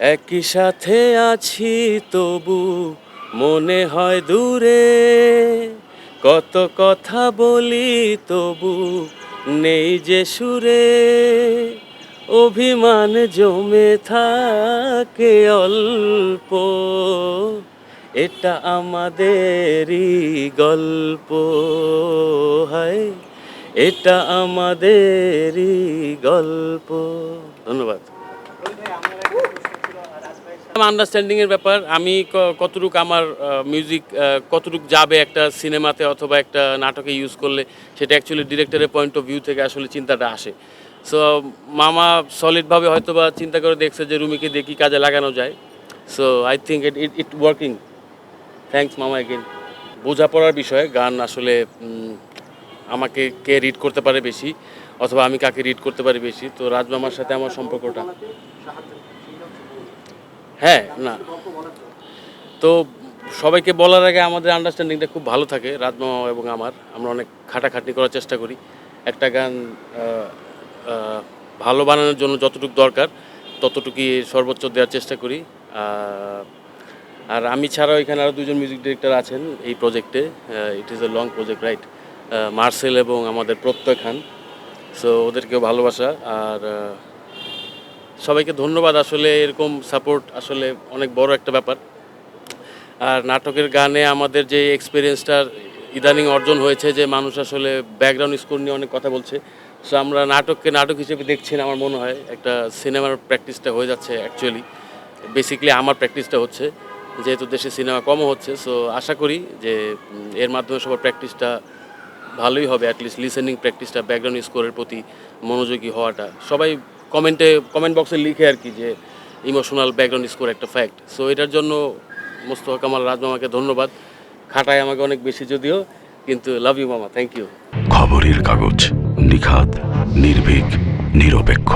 একই সাথে আছি তবু মনে হয় দূরে। কত কথা বলি তবু নেই যে সুরে। অভিমান জমে থাকে অল্প, এটা আমাদেরই গল্প, হয়, এটা আমাদেরই গল্প। ধন্যবাদ। আন্ডারস্ট্যান্ডিং এর ব্যাপার। আমি কতটুক আমার মিউজিক কতটুক যাবে একটা সিনেমাতে অথবা একটা নাটকে ইউজ করলে, সেটা অ্যাকচুয়ালি ডিরেক্টরের পয়েন্ট অফ ভিউ থেকে আসলে চিন্তাটা আসে। সো মামা সলিডভাবে হয়তো বা চিন্তা করে দেখছে যে রুমিকে দেখি কাজে লাগানো যায়। So I think it it it working thanks মামা এগেন বোঝাপড়ার বিষয়ে গান আসলে আমাকে কে রিড করতে পারে বেশি, অথবা আমি কাকে রিড করতে পারি বেশি। তো রাজমামার সাথে আমার সম্পর্কটা। হ্যাঁ না। তো সবাইকে বলার আগে আমাদের আন্ডারস্ট্যান্ডিংটা খুব ভালো থাকে, রাজমামা এবং আমার। আমরা অনেক খাটাখাটনি করার চেষ্টা করি। একটা গান ভালো বানানোর জন্য যতটুকু দরকার, ততটুকুই সর্বোচ্চ দেওয়ার চেষ্টা করি। আর আমি ছাড়াও এখানে আরও দুজন মিউজিক ডিরেক্টর আছেন এই প্রজেক্টে it is a long project right Marcel এবং আমাদের প্রত্যয় খান। সো ওদেরকেও ভালোবাসা। আর সবাইকে ধন্যবাদ, আসলে এরকম সাপোর্ট আসলে অনেক বড় একটা ব্যাপার। আর নাটকের গানে আমাদের যে এক্সপিরিয়েন্সটার ইদানিং অর্জন হয়েছে, যে মানুষ আসলে ব্যাকগ্রাউন্ড স্কোর নিয়ে অনেক কথা বলছে। সো আমরা নাটককে নাটক হিসেবে দেখছি না, আমার মনে হয়। একটা সিনেমার প্র্যাকটিসটা হয়ে যাচ্ছে অ্যাকচুয়ালি বেসিক্যালি আমার প্র্যাকটিসটা হচ্ছে, যেহেতু দেশে সিনেমা কমও হচ্ছে সো আশা করি যে এর মাধ্যমে সবার প্র্যাকটিসটা ভালোই হবে অ্যাটলিস্ট লিসেনিং প্র্যাকটিসটা ব্যাকগ্রাউন্ড স্কোরের প্রতি মনোযোগী হওয়াটা। সবাই কমেন্টে কমেন্ট বক্সে লিখে আর কি যে ইমোশনাল ব্যাকগ্রাউন্ড স্কোর একটা ফ্যাক্ট সো এটার জন্য মোস্তফা কামাল রাজমামাকে ধন্যবাদ। খাটায় আমাকে অনেক বেশি যদিও, কিন্তু লাভ ইউ মামা থ্যাংক ইউ খবরের কাগজ নিখাত নির্ভীক, নিরপেক্ষ।